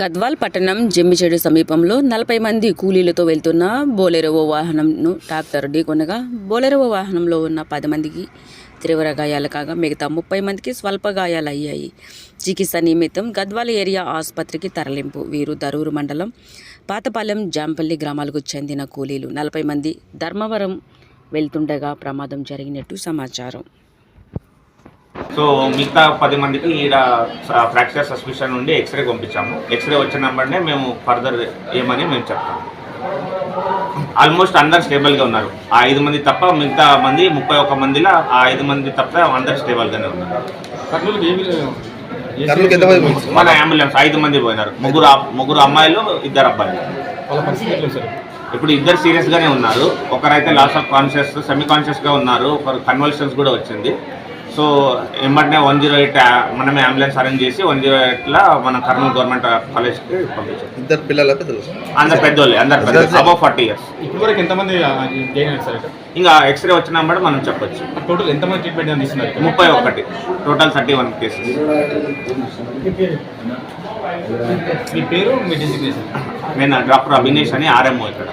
గద్వాల్ పట్టణం జమ్మిచెడు సమీపంలో నలభై మంది కూలీలతో వెళ్తున్న బోలెరవో వాహనంను ట్రాక్టర్ ఢీకొనగా బోలెరవో వాహనంలో ఉన్న పది మందికి తీవ్ర గాయాలు కాగా మిగతా ముప్పై మందికి స్వల్ప గాయాలు అయ్యాయి చికిత్స నిమిత్తం గద్వాల్ ఏరియా ఆసుపత్రికి తరలింపు. వీరు దరూరు మండలం పాతపాలెం జాంపల్లి గ్రామాలకు చెందిన కూలీలు. నలభై మంది ధర్మవరం వెళ్తుండగా ప్రమాదం జరిగినట్టు సమాచారం. సో మిగతా పది మందికి ఈడ ఫ్రాక్చర్ సస్పిషన్ నుండి ఎక్స్రే పంపించాము. ఎక్స్రే వచ్చిన నెంబర్నే మేము ఫర్దర్ ఏమని మేము చెప్తాము. ఆల్మోస్ట్ అందరు స్టేబుల్గా ఉన్నారు. ఆ ఐదు మంది తప్ప మిగతా మంది ముప్పై ఒక్క మందిలో ఆ ఐదు మంది తప్ప అందరు స్టేబుల్గానే ఉన్నారు? మన అంబులెన్స్ ఐదు మంది పోయినారు. ముగ్గురు ముగ్గురు అమ్మాయిలు ఇద్దరు అబ్బాయిలు. ఇప్పుడు ఇద్దరు సీరియస్గానే ఉన్నారు. ఒకరైతే లాస్ ఆఫ్ కాన్షియస్ సెమీ కాన్షియస్గా ఉన్నారు. ఒకరు కన్వల్షన్స్ కూడా వచ్చింది. సో వెంబటనే వన్ జీరో ఎయిట్ మనమే అంబులెన్స్ అరేంజ్ చేసి వన్ జీరో ఎయిట్లో మన కర్నూలు గవర్నమెంట్ కాలేజ్కి పంపించాం ఇద్దరు అందరు పెద్దోళ్ళే అందరు పెద్ద అబౌవ్ ఫార్టీ ఇయర్స్ ఇప్పుడు వరకు ఎంతమంది ఇంకా ఎక్స్రే వచ్చిన బట్టి మనం చెప్పొచ్చు. టోటల్ ఎంతమంది ట్రీట్మెంట్ ఇక్కడ? ముప్పై ఒకటి. టోటల్ థర్టీ వన్ కేసెస్ మీ పేరు మీ డిజిగ్నేషన్ నేను డాక్టర్ అభినేష్ అని ఆర్ఎంఓ ఇక్కడ.